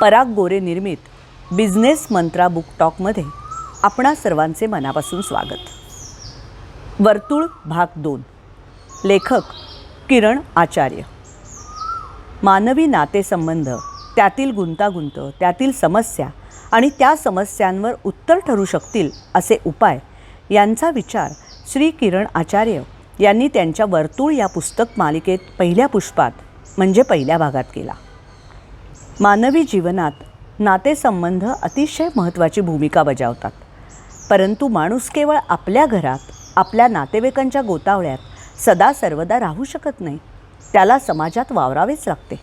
पराग गोरे निर्मित बिझनेस मंत्रा बुक टॉकमध्ये आपणा सर्वांचे मनापासून स्वागत. वर्तुळ भाग दोन. लेखक किरण आचार्य. मानवी नातेसंबंध त्यातील गुंतागुंत त्यातील समस्या आणि त्या समस्यांवर उत्तर ठरू शकतील असे उपाय यांचा विचार श्री किरण आचार्य यांनी त्यांच्या वर्तुळ या पुस्तक मालिकेत पहिल्या पुष्पात म्हणजे पहिल्या भागात केला. मानवी जीवनात नातेसंबंध अतिशय महत्त्वाची भूमिका बजावतात. परंतु माणूस केवळ आपल्या घरात आपल्या नातेवाईकांच्या गोतावळ्यात सदा सर्वदा राहू शकत नाही त्याला समाजात वावरावेच लागते.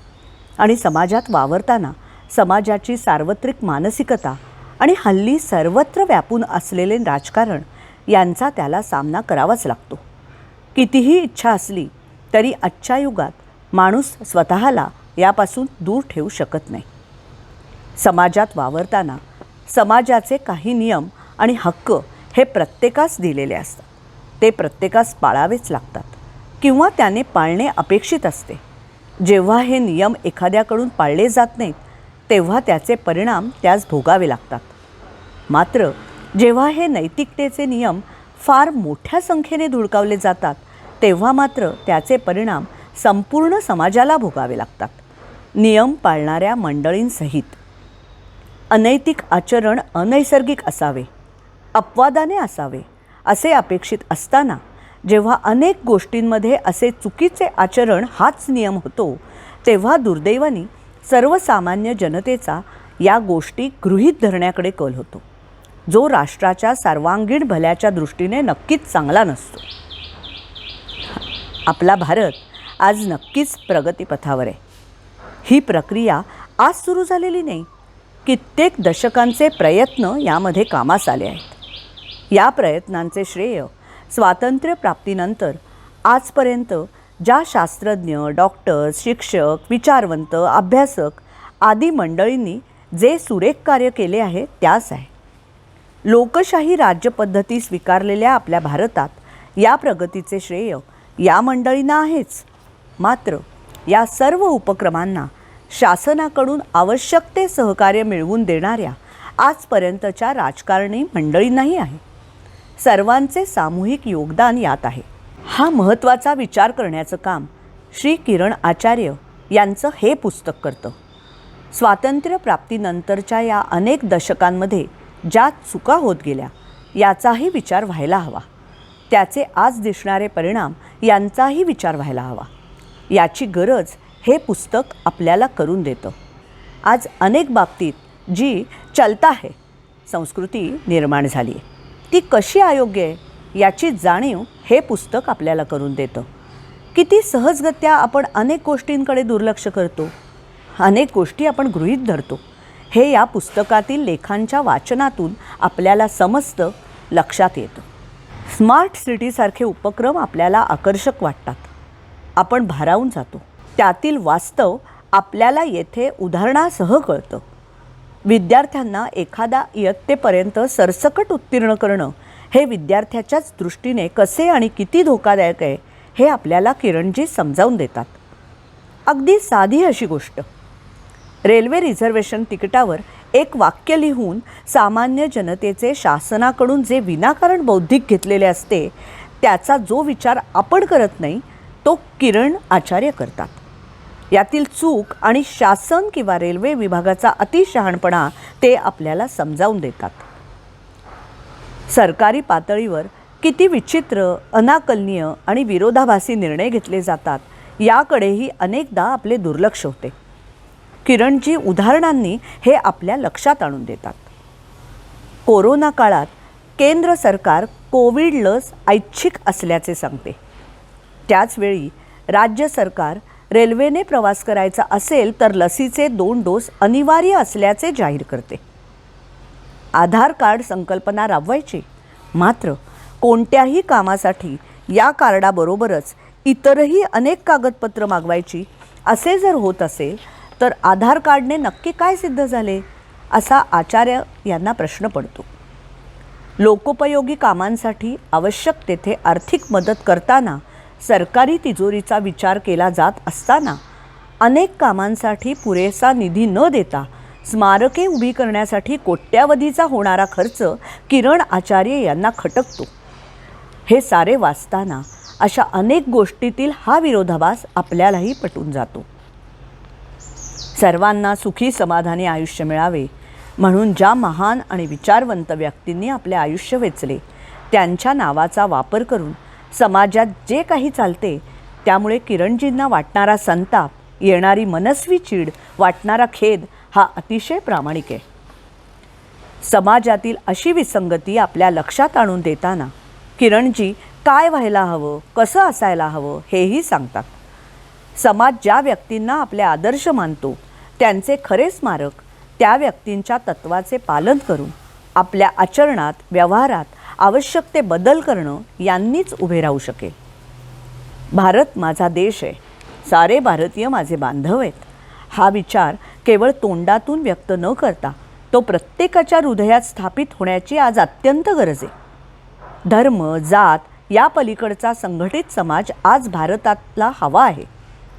आणि समाजात वावरताना समाजाची सार्वत्रिक मानसिकता आणि हल्ली सर्वत्र व्यापून असलेले राजकारण यांचा त्याला सामना करावाच लागतो. कितीही इच्छा असली तरी आजच्या युगात माणूस स्वतःला यापासून दूर ठेवू शकत नाही. समाजात वावरताना समाजाचे काही नियम आणि हक्क हे प्रत्येकास दिलेले असतात. ते प्रत्येकास पाळावेच लागतात किंवा त्याने पाळणे अपेक्षित असते. जेव्हा हे नियम एखाद्याकडून पाळले जात नाहीत तेव्हा त्याचे परिणाम त्यास भोगावे लागतात. मात्र जेव्हा हे नैतिकतेचे नियम फार मोठ्या संख्येने धुडकावले जातात तेव्हा मात्र त्याचे परिणाम संपूर्ण समाजाला भोगावे लागतात. नियम पाळणाऱ्या मंडळींसहित. अनैतिक आचरण अनैसर्गिक असावे. अपवादाने असावे असे अपेक्षित असताना जेव्हा अनेक गोष्टींमध्ये असे चुकीचे आचरण हाच नियम होतो तेव्हा दुर्दैवानी सर्वसामान्य जनतेचा या गोष्टी गृहीत धरण्याकडे कल होतो. जो राष्ट्राच्या सर्वांगीण भल्याच्या दृष्टीने नक्कीच चांगला नसतो. आपला भारत आज नक्कीच प्रगतीपथावर आहे. ही प्रक्रिया आज सुरू झालेली नाही. कित्येक दशकांचे प्रयत्न यामध्ये कामास आले आहेत. या प्रयत्नांचे श्रेय स्वातंत्र्यप्राप्तीनंतर आजपर्यंत ज्या शास्त्रज्ञ डॉक्टर्स शिक्षक विचारवंत अभ्यासक आदी मंडळींनी जे सुरेख कार्य केले आहे त्यास आहे. लोकशाही राज्यपद्धती स्वीकारलेल्या आपल्या भारतात या प्रगतीचे श्रेय या मंडळींना आहेच. मात्र या सर्व उपक्रमांना शासनाकडून आवश्यक ते सहकार्य मिळवून देणाऱ्या आजपर्यंतच्या राजकारणी मंडळींनाही आहे. सर्वांचे सामूहिक योगदान यात आहे. हा महत्त्वाचा विचार करण्याचं काम श्री किरण आचार्य यांचं हे पुस्तक करतं. स्वातंत्र्यप्राप्तीनंतरच्या या अनेक दशकांमध्ये ज्या चुका होत गेल्या याचाही विचार व्हायला हवा. त्याचे आज दिसणारे परिणाम यांचाही विचार व्हायला हवा. याची गरज हे पुस्तक आपल्याला करून देतं. आज अनेक बाबतीत जी चलता आहे संस्कृती निर्माण झाली आहे ती कशी अयोग्य आहे याची जाणीव हे पुस्तक आपल्याला करून देतं. किती सहजगत्या आपण अनेक गोष्टींकडे दुर्लक्ष करतो अनेक गोष्टी आपण गृहीत धरतो. हे या पुस्तकातील लेखांच्या वाचनातून आपल्याला समजतं लक्षात येतं. स्मार्ट सिटीसारखे उपक्रम आपल्याला आकर्षक वाटतात. आपण भारावून जातो. त्यातील वास्तव आपल्याला येथे उदाहरणासह कळतं. विद्यार्थ्यांना एखादा इयत्तेपर्यंत सरसकट उत्तीर्ण करणं हे विद्यार्थ्याच्याच दृष्टीने कसे आणि किती धोकादायक आहे हे आपल्याला किरणजी समजावून देतात. अगदी साधी अशी गोष्ट. रेल्वे रिझर्वेशन तिकिटावर एक वाक्य लिहून सामान्य जनतेचे शासनाकडून जे विनाकारण बौद्धिक घेतलेले असते त्याचा जो विचार आपण करत नाही तो किरण आचार्य करतात. यातील चूक आणि शासन किंवा रेल्वे विभागाचा अतिशहाणपणा ते आपल्याला समजावून देतात. सरकारी पातळीवर किती विचित्र अनाकलनीय आणि विरोधाभासी निर्णय घेतले जातात याकडेही अनेकदा आपले दुर्लक्ष होते. किरणजी उदाहरणांनी हे आपल्या लक्षात आणून देतात. कोरोना काळात केंद्र सरकार कोविड लस ऐच्छिक असल्याचे सांगते. त्याचवेळी राज्य सरकार रेल्वेने प्रवास करायचा असेल तर लसीचे दोन डोस अनिवार्य असल्याचे जाहीर करते. आधार कार्ड संकल्पना राबवायची. मात्र कोणत्याही कामासाठी या कार्डाबरोबरच इतरही अनेक कागदपत्र मागवायची असे जर होत असेल तर आधार कार्डने नक्की काय सिद्ध झाले? असा आचार्य यांना प्रश्न पडतो. लोकोपयोगी कामांसाठी आवश्यक तेथे आर्थिक मदत करताना सरकारी तिजोरीचा विचार केला जात असताना अनेक कामांसाठी पुरेसा निधी न देता स्मारके उभी करण्यासाठी कोट्यावधीचा होणारा खर्च किरण आचार्य यांना खटकतो. हे सारे वाचताना अशा अनेक गोष्टीतील हा विरोधाभास आपल्यालाही पटून जातो. सर्वांना सुखी समाधानी आयुष्य मिळावे म्हणून ज्या महान आणि विचारवंत व्यक्तींनी आपले आयुष्य वेचले त्यांच्या नावाचा वापर करून समाजात जे काही चालते त्यामुळे किरणजींना वाटणारा संताप येणारी मनस्वी चीड वाटणारा खेद हा अतिशय प्रामाणिक आहे. समाजातील अशी विसंगती आपल्या लक्षात आणून देताना किरणजी काय व्हायला हवं कसं असायला हवं हेही सांगतात. समाज ज्या व्यक्तींना आपले आदर्श मानतो त्यांचे खरे स्मारक त्या व्यक्तींच्या तत्वाचे पालन करून आपल्या आचरणात व्यवहारात आवश्यक ते बदल करणं यांनीच उभे राहू शकेल. भारत माझा देश आहे. सारे भारतीय माझे बांधव आहेत. हा विचार केवळ तोंडातून व्यक्त न करता तो प्रत्येकाच्या हृदयात स्थापित होण्याची आज अत्यंत गरज आहे. धर्म जात या पलीकडचा संघटित समाज आज भारतातला हवा आहे.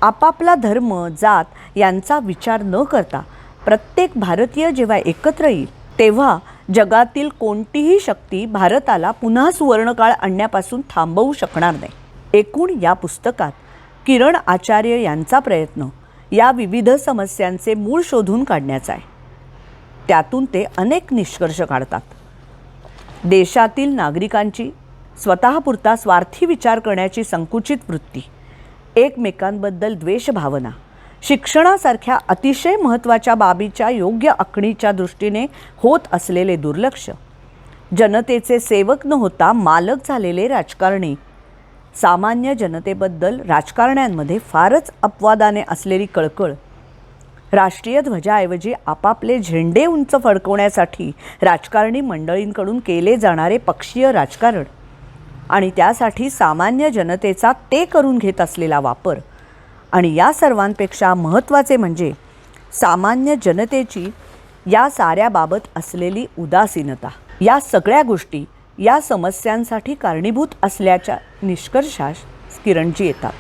आपापला धर्म जात यांचा विचार न करता प्रत्येक भारतीय जेव्हा एकत्र येईल तेव्हा जगातील कोणतीही शक्ती भारताला पुन्हा सुवर्णकाळ आणण्यापासून थांबवू शकणार नाही. एकूण या पुस्तकात किरण आचार्य यांचा प्रयत्न या विविध समस्यांचे मूळ शोधून काढण्याचा आहे. त्यातून ते अनेक निष्कर्ष काढतात. देशातील नागरिकांची स्वतःपुरता स्वार्थी विचार करण्याची संकुचित वृत्ती एकमेकांबद्दल द्वेषभावना शिक्षणासारख्या अतिशय महत्त्वाच्या बाबीच्या योग्य आखणीच्या दृष्टीने होत असलेले दुर्लक्ष. जनतेचे सेवक न होता मालक झालेले राजकारणी. सामान्य जनतेबद्दल राजकारण्यांमध्ये फारच अपवादाने असलेली कळकळ. राष्ट्रीय ध्वजाऐवजी आपापले झेंडे उंच फडकवण्यासाठी राजकारणी मंडळींकडून केले जाणारे पक्षीय राजकारण आणि त्यासाठी सामान्य जनतेचा ते करून घेत असलेला वापर. आणि या सर्वांपेक्षा महत्त्वाचे म्हणजे सामान्य जनतेची या साऱ्याबाबत असलेली उदासीनता. या सगळ्या गोष्टी या समस्यांसाठी कारणीभूत असल्याच्या निष्कर्षास किरणजी येतात.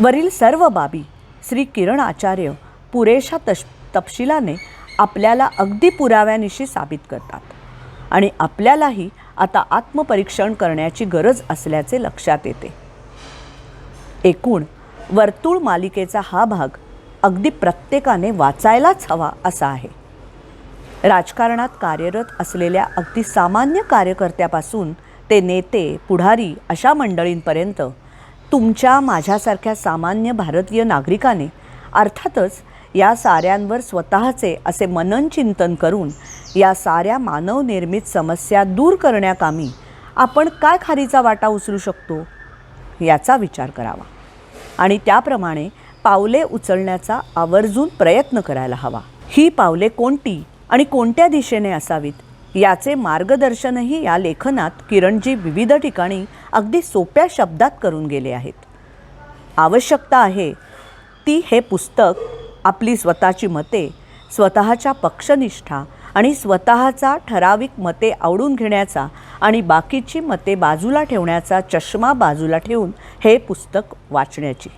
वरील सर्व बाबी श्री किरण आचार्य पुरेशा तश तपशिलाने आपल्याला अगदी पुराव्यानिशी साबित करतात आणि आपल्यालाही आता आत्मपरीक्षण करण्याची गरज असल्याचे लक्षात येते. एकूण वर्तुळ मालिकेचा हा भाग अगदी प्रत्येकाने वाचायलाच हवा असा आहे. राजकारणात कार्यरत असलेल्या अगदी सामान्य कार्यकर्त्यापासून ते नेते पुढारी अशा मंडळींपर्यंत तुमच्या माझ्यासारख्या सामान्य भारतीय नागरिकाने अर्थातच या साऱ्यांवर स्वतःचे असे मनन चिंतन करून या साऱ्या मानवनिर्मित समस्या दूर करण्याकामी आपण काय खारीचा वाटा उचलू शकतो? याचा विचार करावा. आणि त्याप्रमाणे पावले उचलण्याचा आवर्जून प्रयत्न करायला हवा. ही पावले कोणती आणि कोणत्या दिशेने असावीत याचे मार्गदर्शनही या लेखनात किरणजी विविध ठिकाणी अगदी सोप्या शब्दात करून गेले आहेत. आवश्यकता आहे ती हे पुस्तक आपली स्वतःची मते स्वतःच्या पक्षनिष्ठा आणि स्वतःचा ठराविक मते आवडून घेण्याचा आणि बाकीची मते बाजूला ठेवण्याचा चष्मा बाजूला ठेवून हे पुस्तक वाचण्याची.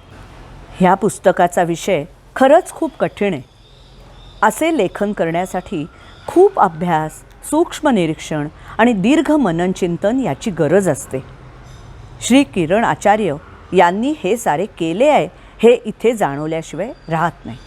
ह्या पुस्तकाचा विषय खरंच खूप कठीण आहे. असे लेखन करण्यासाठी खूप अभ्यास सूक्ष्म निरीक्षण आणि दीर्घ मननचिंतन याची गरज असते. श्री किरण आचार्य यांनी हे सारे केले आहे हे इथे जाणवल्याशिवाय राहत नाही.